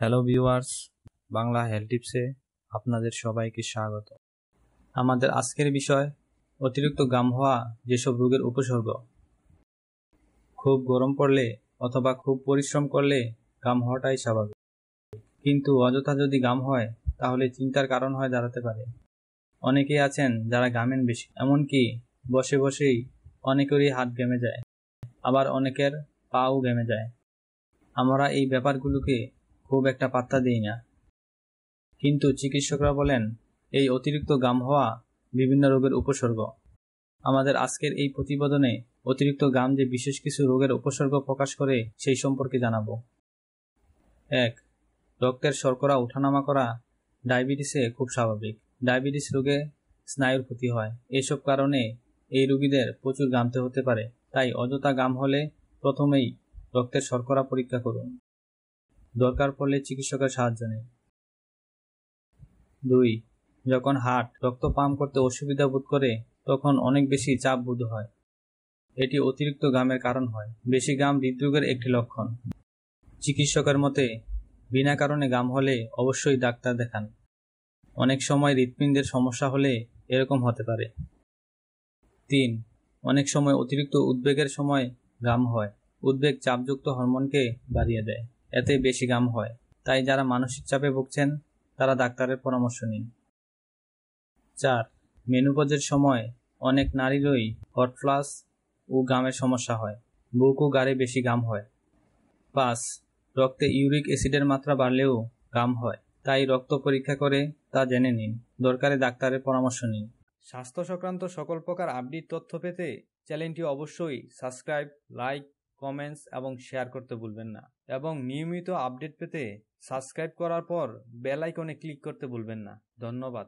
Hello viewers Bangla health টিপসে আপনাদের সবাইকে স্বাগত। আমাদের আজকের বিষয়, অতিরিক্ত গাম হওয়া যেসব রোগের উপসর্গ। খুব গরম পড়লে অথবা খুব পরিশ্রম করলে গাম হওয়াটাই স্বাভাবিক। কিন্তু অযথা যদি গাম হয়, তাহলে চিন্তার কারণ হয়ে দাঁড়াতে পারে। অনেকেই আছেন যারা গামেন বেশি, এমনকি বসে বসেই অনেকেরই হাত গেমে যায়। আবার অনেকের পাও গেমে যায়। আমরা এই ব্যাপারগুলোকে খুব একটা পাত্তা দিই না। কিন্তু চিকিৎসকরা বলেন, এই অতিরিক্ত গাম হওয়া বিভিন্ন রোগের উপসর্গ। আমাদের আজকের এই প্রতিবেদনে অতিরিক্ত গাম যে বিশেষ কিছু রোগের উপসর্গ প্রকাশ করে সেই সম্পর্কে জানাব। এক, রক্তের শর্করা ওঠানামা করা ডায়াবেটিসে খুব স্বাভাবিক। ডায়াবেটিস রোগে স্নায়ুর ক্ষতি হয়। এসব কারণে এই রোগীদের প্রচুর গামতে হতে পারে। তাই অযথা গাম হলে প্রথমেই রক্তের শর্করা পরীক্ষা করুন। দরকার পড়লে চিকিৎসকের সাহায্য নিন দুই, যখন হার্ট, রক্ত পাম্প করতে অসুবিধা বোধ করে, তখন অনেক বেশি চাপ বোধ হয়। এটি অতিরিক্ত গামের কারণ হয়। বেশি গাম হৃদরোগের একটি লক্ষণ। চিকিৎসকের মতে, বিনা কারণে গাম হলে অবশ্যই ডাক্তার দেখান। অনেক সময় হৃৎপিণ্ডের সমস্যা হলে এরকম হতে পারে। তিন, অনেক সময় অতিরিক্ত উদ্বেগের সময় গাম হয়। উদ্বেগ চাপযুক্ত হরমোনকে বাড়িয়ে দেয়। এতে বেশি গাম হয়। তাই যারা মানসিক চাপে ভুগছেন, তারা ডাক্তারের পরামর্শ নিন। চার মেনুপজের সময় অনেক নারীরই হট ফ্লাস ও গামের সমস্যা হয়। বুক ও গাড়ে বেশি গাম হয়। পাঁচ, রক্তে ইউরিক অ্যাসিডের মাত্রা বাড়লেও গাম হয়। তাই রক্ত পরীক্ষা করে তা জেনে নিন। দরকারে ডাক্তারের পরামর্শ নিন। স্বাস্থ্য সংক্রান্ত সকল প্রকার আপডেট তথ্য পেতে চ্যানেলটি অবশ্যই সাবস্ক্রাইব লাইক কমেন্টস এবং শেয়ার করতে ভুলবেন না। এবং নিয়মিত আপডেট পেতে সাবস্ক্রাইব করার পর বেল আইকনে ক্লিক করতে ভুলবেন না। ধন্যবাদ।